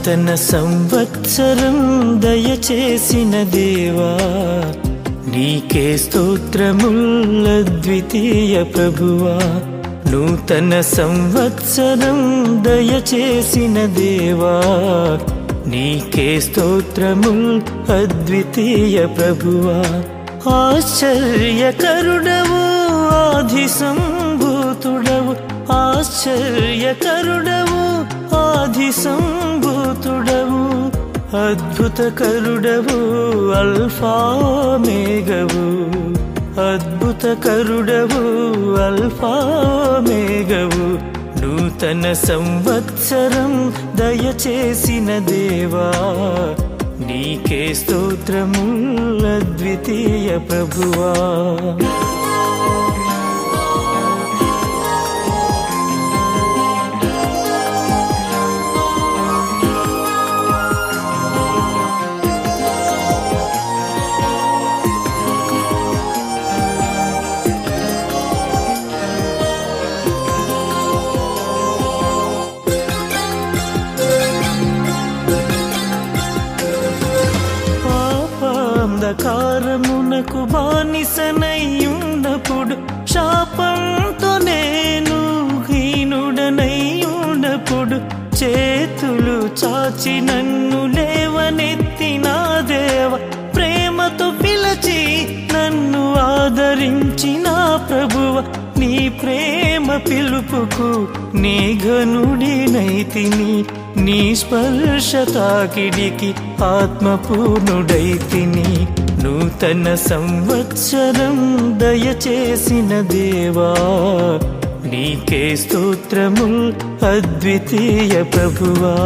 నూతన సంవత్సరం దయచేసిన దేవా నీకే స్తోత్రముల్ల ద్వితీయ ప్రభువా. నూతన సంవత్సరం దయచేసిన దేవా నీకే స్తోత్రముల్ అద్వితీయ ప్రభువా. ఆశ్చర్యకరుడవు ఆది సంభూతుడవు ఆశ్చర్యకరుడవు ఆది సంభూతుడవు అద్భుతకరుడవు అల్ఫా మేఘవు. అద్భుతకరుడవు అల్ఫా మేఘవు. నూతన సంవత్సరం దయచేసిన దేవా నీకే స్తోత్రము అద్వితీయ ప్రభువా. అంధకారమునకు బానిసనయ్యున్నప్పుడు శాపంతో నేను హీనుడనయ్యున్నప్పుడు చేతులు చాచి నన్ను నీ ప్రేమ పిలుపుకు నీ ఘనుడినైతిని నీ స్పర్శ తాకిడికి ఆత్మపూర్ణుడైతిని. నూతన సంవత్సరం దయచేసిన దేవా నీకే స్తోత్రము అద్వితీయ ప్రభువా.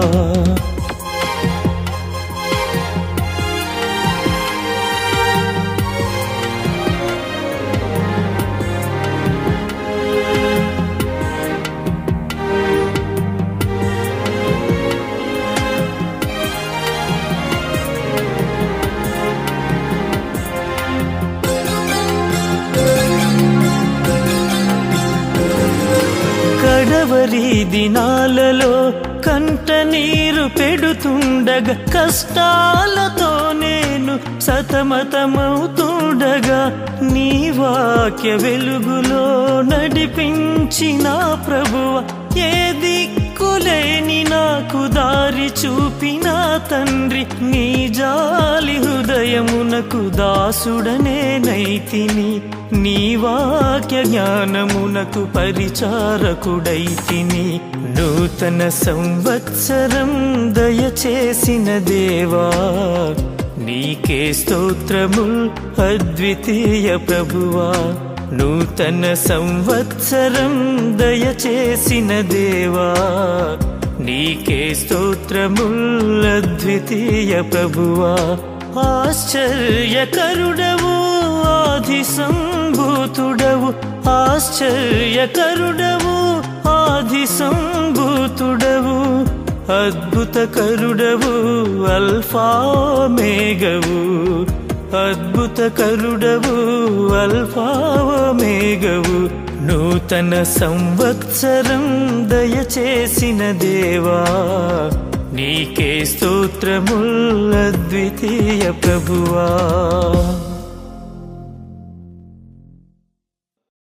కడవరి దినాలలో కంట నీరు పెడుతుండగా కష్టాలతో నేను సతమతమవుతుండగా నీ వాక్య వెలుగులో నడిపించిన ప్రభువ ఏది దారి చూపిన తండ్రి నీ జాలి హృదయమునకు దాసుడనే నైతిని నీ వాక్య జ్ఞానమునకు పరిచారకుడైతిని. నూతన సంవత్సరం దయచేసిన దేవా నీకే స్తోత్రము అద్వితీయ ప్రభువా. నూతన సంవత్సరం దయచేసిన దేవా నీకే స్తోత్రముల్లద్వితీయ ప్రభువా ఆశ్చర్యకరుడవు ఆది సంభూతుడవు ఆశ్చర్యకరుడవు ఆది సంభూతుడవు అద్భుతకరుడవు అల్ఫా మేఘవు అద్భుతకరుడవు అల్ఫా మేఘవు నూతన సంవత్సరం దయచేసిన దేవా నీకే స్తోత్రముల్ అద్వితీయ ప్రభువా.